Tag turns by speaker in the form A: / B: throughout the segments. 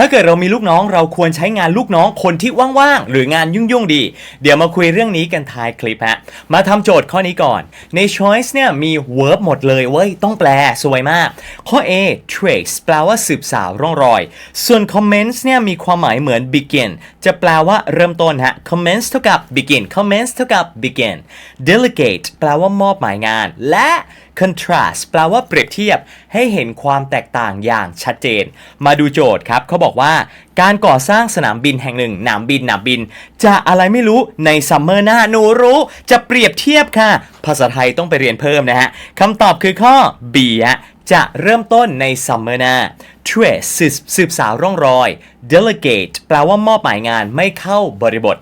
A: ถ้าเกิดเรามีลูกน้องเราควรใช้งานลูกน้องคนที่ว่างๆ หรืองานยุ่งๆ ดี เดี๋ยวมาคุยเรื่องนี้กันท้ายคลิปฮะ มาทำโจทย์ข้อนี้ก่อน ใน choice เนี่ยมี verb หมดเลยเว้ย ต้องแปลสวยมาก ข้อ A trace แปลว่าสืบสาวร่องรอย ส่วน commence เนี่ยมีความหมายเหมือน begin จะแปลว่าเริ่มต้นฮะ commence เท่ากับ begin commence เท่ากับ begin delegate แปลว่ามอบหมายงานและ contrast แปลว่าเปรียบเทียบให้เห็นความแตกต่างอย่างชัดเจน มาดูโจทย์ครับ เขาบอกว่า การก่อสร้างสนามบินแห่งหนึ่งหนามบินหนามบิน จะอะไรไม่รู้ในซัมเมอร์หน้าหนูรู้ จะเปรียบเทียบค่ะ ภาษาไทยต้องไปเรียนเพิ่มนะฮะคำตอบคือข้อ B ฮะ จะเริ่มต้นในซัมเมอร์หน้า trace สืบสืบสาวร่องรอย delegate แปลว่ามอบหมายงานไม่เข้าบริบท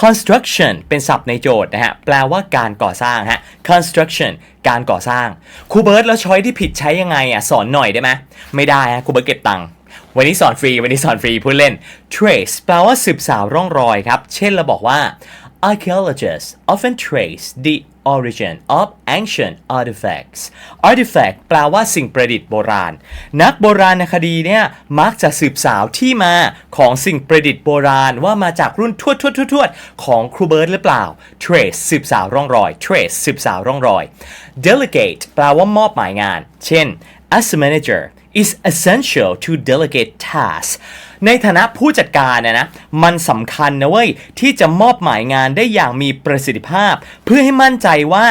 A: construction เป็นศัพท์ในโจทย์นะฮะ แปลว่าการก่อสร้างฮะ construction การก่อสร้าง ครูเบิร์ตแล้วช้อยที่ผิดใช้ยังไงอะ สอนหน่อยได้ไหมไม่ได้ฮะ ครูเบิร์ตเก็บตังค์วันนี้สอนฟรี วันนี้สอนฟรีพูดเล่น trace แปลว่าสืบสาวร่องรอยครับ เช่นเราบอกว่า archaeologists often trace the origin of ancient artifacts artifact แปลว่าสิ่งประดิษฐ์โบราณ นักโบราณคดีเนี่ยมักจะสืบสาวที่มาของสิ่งประดิษฐ์โบราณว่ามาจากรุ่นทวดทวดทวดทวดของครูเบิร์ตหรือเปล่า trace สืบสาวร่องรอย trace สืบสาวร่องรอย delegate แปลว่ามอบหมายงาน เช่น as a manager is essential to delegate tasks ในฐานะผู้จัดการนะนะ มันสำคัญนะเว้ย ที่จะมอบหมายงานได้อย่างมีประสิทธิภาพ เพื่อให้มั่นใจว่า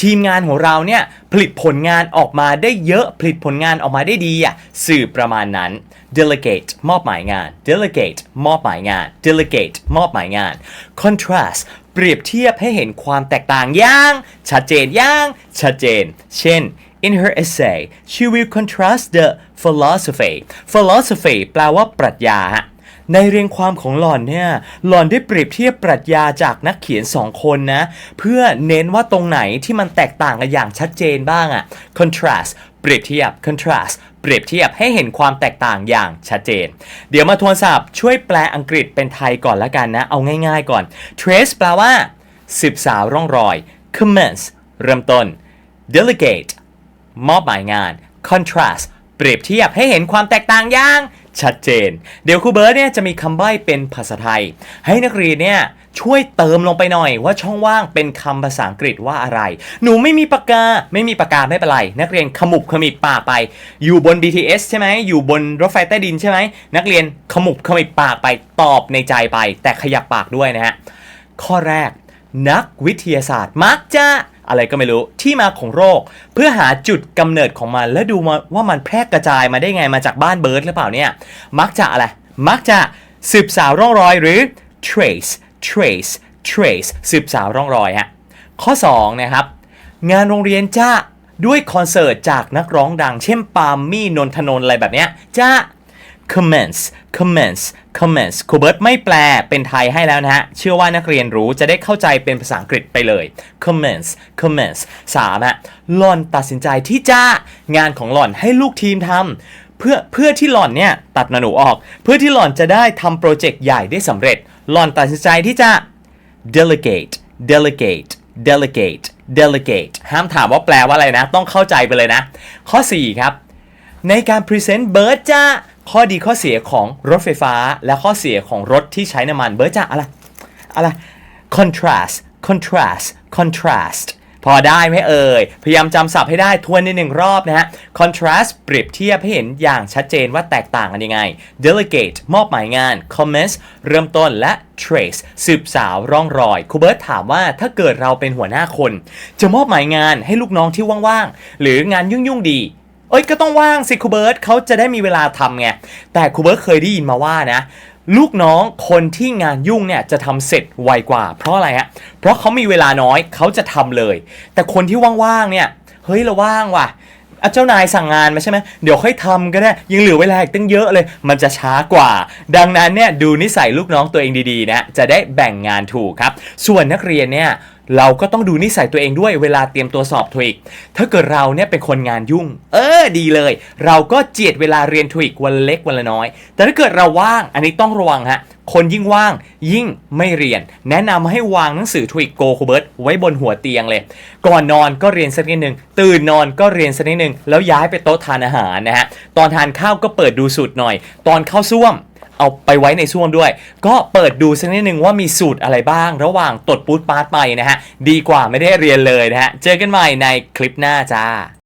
A: ทีมงานของเราเนี่ย ผลิตผลงานออกมาได้เยอะผลิตผลงานออกมาได้ดีอะสื่อประมาณนั้น delegate มอบหมายงาน delegate มอบหมายงาน delegate มอบหมายงาน contrast เปรียบเทียบให้เห็นความแตกต่างอย่างชัดเจนอย่างชัดเจน เช่น In her essay, she will contrast the philosophy. Philosophy แปลว่าปรัชญาฮะในเรียงความของหล่อนเนี่ย หล่อนได้เปรียบเทียบปรัชญาจากนักเขียนสองคนนะ เพื่อเน้นว่าตรงไหนที่มันแตกต่างกันอย่างชัดเจนบ้างอะ contrast เปรียบเทียบ contrast เปรียบเทียบให้เห็นความแตกต่างอย่างชัดเจน เดี๋ยวมาทวนศัพท์ช่วยแปลอังกฤษเป็นไทยก่อนละกันนะ เอาง่ายๆก่อน trace แปลว่าสืบสาวร่องรอย commence เริ่มต้น delegate มอบหมายงาน contrast เปรียบเทียบให้เห็นความแตกต่างอย่างชัดเจน เดี๋ยวครูเบิร์ตเนี่ยจะมีคำใบ้เป็นภาษาไทย ให้นักเรียนเนี่ยช่วยเติมลงไปหน่อยว่าช่องว่างเป็นคำภาษาอังกฤษว่าอะไร หนูไม่มีปากกา ไม่มีปากกาไม่เป็นไร นักเรียนขมุบขมิบปากไป อยู่บน BTS ใช่ไหมอยู่บนรถไฟใต้ดินใช่ไหมนักเรียนขมุบขมิบปากไปตอบในใจไป แต่ขยับปากด้วยนะฮะข้อแรก นักวิทยาศาสตร์มักจะ อะไรก็ไม่รู้ที่มาของโรค เพื่อหาจุดกำเนิดของมัน และดูว่ามันแพร่กระจายมาได้ไงมาจากบ้านเบิร์ดหรือเปล่าเนี่ย มักจะอะไร มักจะสืบสาวร่องรอยหรือ trace trace trace สืบสาวร่องรอยฮะข้อ2นะครับงานโรงเรียนจะด้วยคอนเสิร์ตจากนักร้องดัง เช่นปาล์มมี่นนทนนอะไรแบบเนี้ยจะ commence commence commence ครูเบิร์ตไม่แปลเป็นไทยให้แล้วนะฮะ เชื่อว่านักเรียนรู้จะได้เข้าใจเป็นภาษาอังกฤษไปเลย commence commence 3ฮะหล่อนตัดสินใจที่จะงานของหล่อนให้ลูกทีมทำเพื่อเพื่อที่หล่อนเนี่ยตัดหนาหนูออก เพื่อที่หล่อนจะได้ทำโปรเจกต์ใหญ่ได้สำเร็จ หล่อนตัดสินใจที่จะ delegate delegate delegate delegate ห้ามถามว่าแปลว่าอะไรนะ ต้องเข้าใจไปเลยนะ ข้อ 4 ครับ ในการพรีเซนต์เบิร์ดจะ ข้อดีข้อเสียของรถไฟฟ้า และข้อเสียของรถที่ใช้น้ำมันเบิร์ดจะอะไรอะไร contrast contrast contrast พอได้ไหมเอ่ย พยายามจำศัพท์ให้ได้ทวนในหนึ่งรอบนะฮะ contrast เปรียบเทียบให้เห็นอย่างชัดเจนว่าแตกต่างกันยังไง delegate มอบหมายงาน commence เริ่มต้นและ trace สืบสาวร่องรอยครูเบิร์ตถามว่าถ้าเกิดเราเป็นหัวหน้าคน จะมอบหมายงานให้ลูกน้องที่ว่างๆ หรืองานยุ่งๆดี เอ้ยก็ต้องว่างสิครูเบิร์ตเขาจะได้มีเวลาทำไง แต่ครูเบิร์ตเคยได้ยินมาว่านะ ลูกน้องคนที่งานยุ่งเนี่ยจะทำเสร็จไวกว่า เพราะอะไรฮะ เพราะเขามีเวลาน้อยเขาจะทำเลย แต่คนที่ว่างๆเนี่ยเฮ้ยเราว่างว่ะเจ้านายสั่งงานมาใช่ไหมเดี๋ยวค่อยทำก็ได้ ยังเหลือเวลาอีกตั้งเยอะเลย มันจะช้ากว่า ดังนั้นเนี่ยดูนิสัยลูกน้องตัวเองดีๆนะ จะได้แบ่งงานถูกครับ ส่วนนักเรียนเนี่ย เราก็ต้องดูนิสัยตัวเองด้วยเวลาเตรียมตัวสอบทวิกถ้าเกิดเราเนี่ยเป็นคนงานยุ่ง เออดีเลย เราก็เจียดเวลาเรียนทวิกวันเล็กวันละน้อย แต่ถ้าเกิดเราว่างอันนี้ต้องระวังฮะคนยิ่งว่างยิ่งไม่เรียน แนะนำให้วางหนังสือทวิกโกคูเบิร์ตไว้บนหัวเตียงเลย ก่อนนอนก็เรียนสักนิดหนึ่งตื่นนอนก็เรียนสักนิดหนึ่งแล้วย้ายไปโต๊ะทานอาหารนะฮะตอนทานข้าวก็เปิดดูสูตรหน่อย ตอนเข้าซ่วม เอาไปไว้ในช่วงด้วย ก็เปิดดูสักนิดนึงว่ามีสูตรอะไรบ้าง ระหว่างตดปูดปาร์ตไปนะฮะ ดีกว่าไม่ได้เรียนเลยนะฮะ เจอกันใหม่ในคลิปหน้าจ้า